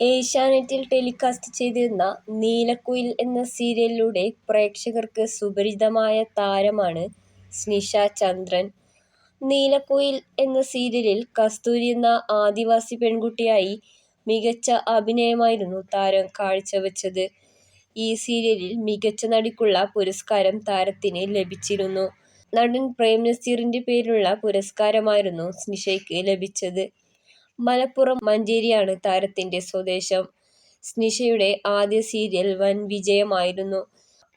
ഏഷ്യാനെറ്റിൽ ടെലികാസ്റ്റ് ചെയ്തിരുന്ന നീലക്കുയിൽ എന്ന സീരിയലിലൂടെ പ്രേക്ഷകർക്ക് സുപരിചിതമായ താരമാണ് സ്നിഷ ചന്ദ്രൻ. നീലക്കുയിൽ എന്ന സീരിയലിൽ കസ്തൂരി എന്ന ആദിവാസി പെൺകുട്ടിയായി മികച്ച അഭിനയമായിരുന്നു താരം കാഴ്ചവെച്ചത്. ഈ സീരിയലിൽ മികച്ച നടിക്കുള്ള പുരസ്കാരം താരത്തിന് ലഭിച്ചിരുന്നു. നടൻ പ്രേംനസീറിന്റെ പേരിലുള്ള പുരസ്കാരമായിരുന്നു സ്നിഷയ്ക്ക് ലഭിച്ചത്. മലപ്പുറം മഞ്ചേരിയാണ് താരത്തിന്റെ സ്വദേശം. സ്നിഷയുടെ ആദ്യ സീരിയൽ വൻ വിജയമായിരുന്നു.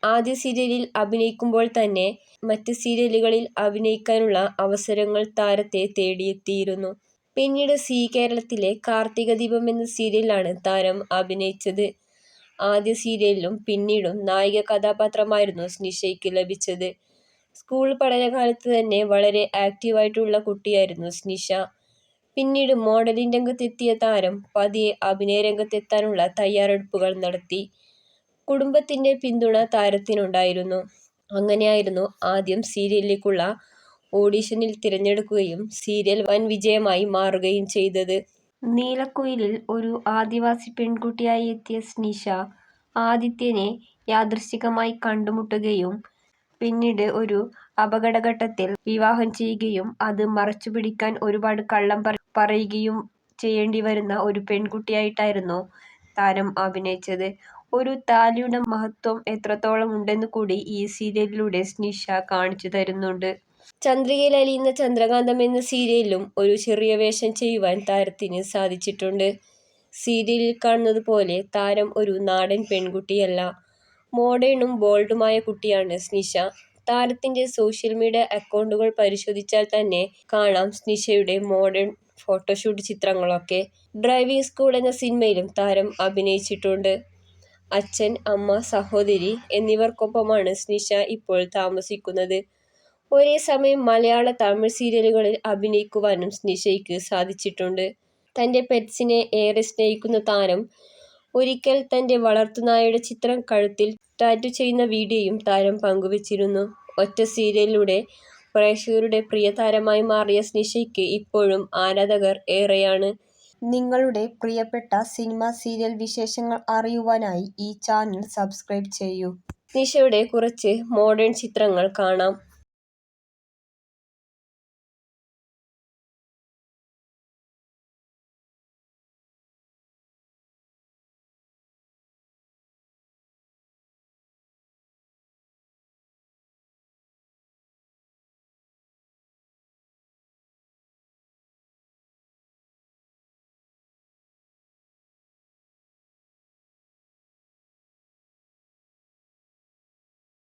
ആദ്യ സീരിയലിൽ അഭിനയിക്കുമ്പോൾ തന്നെ മറ്റ് സീരിയലുകളിൽ അഭിനയിക്കാനുള്ള അവസരങ്ങൾ താരത്തെ തേടിയെത്തിയിരുന്നു. പിന്നീട് സി കേരളത്തിലെ കാർത്തികദീപം എന്ന സീരിയലിലാണ് താരം അഭിനയിച്ചത്. ആദ്യ സീരിയലിലും പിന്നീടും നായിക കഥാപാത്രമായിരുന്നു സ്നിഷയ്ക്ക് ലഭിച്ചത്. സ്കൂൾ പഠനകാലത്ത് തന്നെ വളരെ ആക്ടീവായിട്ടുള്ള കുട്ടിയായിരുന്നു സ്നിഷ. പിന്നീട് മോഡലിംഗ് രംഗത്തെത്തിയ താരം പതിയെ അഭിനയ രംഗത്തെത്താനുള്ള തയ്യാറെടുപ്പുകൾ നടത്തി. കുടുംബത്തിന്റെ പിന്തുണ താരത്തിനുണ്ടായിരുന്നു. അങ്ങനെയായിരുന്നു ആദ്യം സീരിയലിലേക്കുള്ള ഓഡിഷനിൽ തിരഞ്ഞെടുക്കുകയും സീരിയൽ വൻ വിജയമായി മാറുകയും ചെയ്തത്. നീലക്കുയിലിൽ ഒരു ആദിവാസി പെൺകുട്ടിയായി എത്തിയ സ്നിഷ ആദിത്യനെ യാദൃച്ഛികമായി കണ്ടുമുട്ടുകയും പിന്നീട് ഒരു അപകടഘട്ടത്തിൽ വിവാഹം ചെയ്യുകയും അത് മറച്ചുപിടിക്കാൻ ഒരുപാട് കള്ളം പറയുകയും ചെയ്യേണ്ടി വരുന്ന ഒരു പെൺകുട്ടിയായിട്ടായിരുന്നു താരം അഭിനയിച്ചത്. ഒരു താലിയുടെ മഹത്വം എത്രത്തോളം ഉണ്ടെന്ന് കൂടി ഈ സീരിയലിലൂടെ സ്നിഷ കാണിച്ചു തരുന്നുണ്ട് ചന്ദ്രികയിൽ അലിയുന്ന ചന്ദ്രകാന്തം എന്ന സീരിയലിലും ഒരു ചെറിയ വേഷം ചെയ്യുവാൻ താരത്തിന് സാധിച്ചിട്ടുണ്ട്. സീരിയലിൽ കാണുന്നത് പോലെ താരം ഒരു നാടൻ പെൺകുട്ടിയല്ല. മോഡേണും ബോൾഡുമായ കുട്ടിയാണ് സ്നിഷ. താരത്തിന്റെ സോഷ്യൽ മീഡിയ അക്കൗണ്ടുകൾ പരിശോധിച്ചാൽ തന്നെ കാണാം സ്നിഷയുടെ മോഡേൺ ഫോട്ടോഷൂട്ട് ചിത്രങ്ങളൊക്കെ. ഡ്രൈവിംഗ് സ്കൂൾ എന്ന സിനിമയിലും താരം അഭിനയിച്ചിട്ടുണ്ട്. അച്ഛൻ, അമ്മ, സഹോദരി എന്നിവർക്കൊപ്പമാണ് സ്നിഷ ഇപ്പോൾ താമസിക്കുന്നത്. ഒരേ സമയം മലയാള, തമിഴ് സീരിയലുകളിൽ അഭിനയിക്കുവാനും സ്നിഷയ്ക്ക് സാധിച്ചിട്ടുണ്ട്. തന്റെ പെറ്റ്സിനെ ഏറെ സ്നേഹിക്കുന്ന താരം ഒരിക്കൽ തന്റെ വളർത്തുനായയുടെ ചിത്രം കഴുത്തിൽ ടാറ്റു ചെയ്യുന്ന വീഡിയോയും താരം പങ്കുവച്ചിരുന്നു ഒറ്റ സീരിയലിലൂടെ പ്രേക്ഷകരുടെ പ്രിയതാരമായി മാറിയ സ്നിഷയ്ക്ക് ഇപ്പോഴും ആരാധകർ ഏറെയാണ്. നിങ്ങളുടെ പ്രിയപ്പെട്ട സിനിമ, സീരിയൽ വിശേഷങ്ങൾ അറിയുവാനായി ഈ ചാനൽ സബ്സ്ക്രൈബ് ചെയ്യൂ. സ്നിഷയുടെ കുറച്ച് മോഡേൺ ചിത്രങ്ങൾ കാണാം.